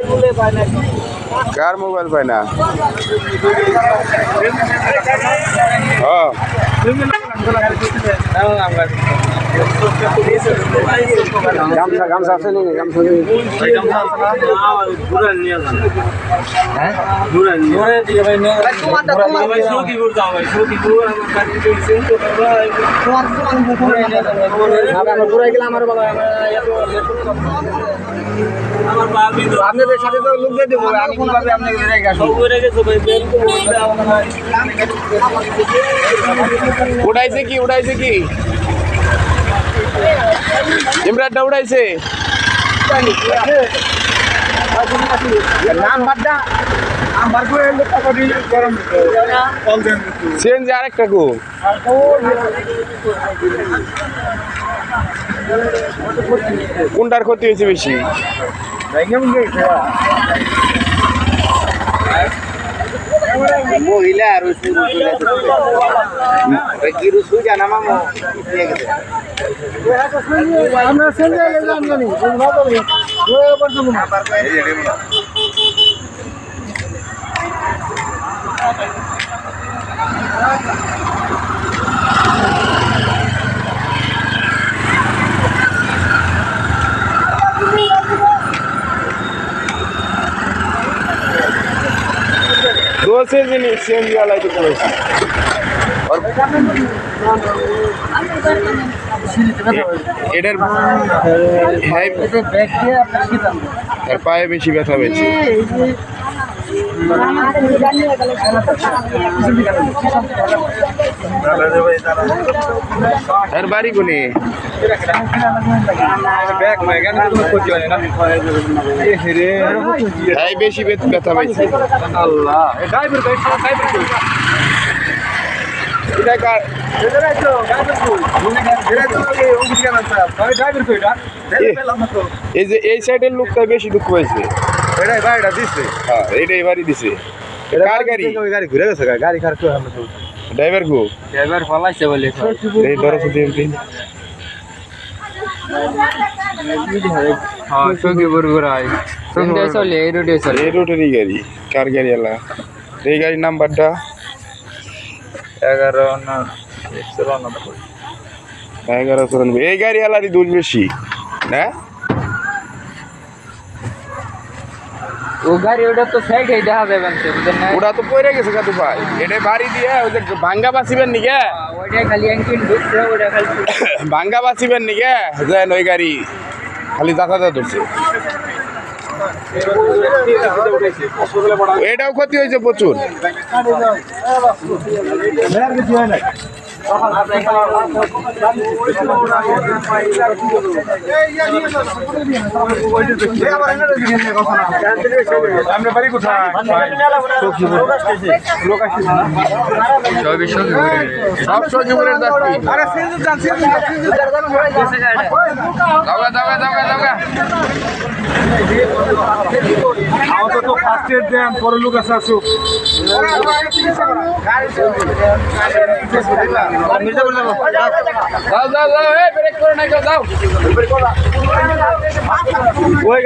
बोले भाई কার মোবাইল পায় না? ও গামছা গামছা আছে আপনাদের সাথে তো লোক দিয়ে দেবো আমি আপনাকে উড়াইছে কি উড়াইছে কি? ইমরানটা উড়াইছে। নাম্বারটা নাম্বার করে লোকটা করি গরম সিএনজি আরেকটা কো। কোনটার ক্ষতি হয়েছে বেশি? মহিলা আর কি রুসু জানা মামো আমরা গেলাম জানি বলছে যে সিএনজি ওয়ালাইতে পড়েছি এটার হ্যাঁ, আর পায়ে বেশি ব্যথা হয়েছে আর বাড়ি কোনে? হ্যাঁ বেশি ব্যথা এই যে এই সাইডের লোকটা বেশি দুঃখ হয়েছে হ্যাঁ এইটাই বাড়ি দিছে। কার গাড়ি? গাড়ি ঘুরে গেছে গাড়ি খারাপ ড্রাইভার গো ড্রাইভার ফলাইছে বলে। এই ধরো হ্যাঁ সঙ্গে বরবর আয় সঙ্গে চলে এই রোডে চলে এই রোডেরই গাড়ি কার গাড়ি এলা এই গাড়ির নাম্বারটা এগারো না এগারো চুরানব্বই এই গাড়ি এলারই দুধ বেশি না ও গাড়ি ওটা তো সাইড হয়ে দেখা ওটা তো পড়ে গেছে কাতু ভাই এটা বাড়ি দিয়ে ওই যে ভাঙ্গা বাঁচিবেন নিকে ওইটা খালি অ্যাঙ্কিল ঢুকছে ওটা খালি ভাঙ্গা বাঁচিবেন নিকে যেন ওই গাড়ি। খালি যাতায়াত ধরছে। এটাও ক্ষতি হয়েছে প্রচুর। আমরা বাড়ি কোথায়? সবই সঙ্গে ঘুরে সব সজীবনের যাত্রী দাওগা দাওগা দাওগা দাওগা আমাদের তো ফার্স্ট এড দেন পরে লোক আছে আসুক। ওই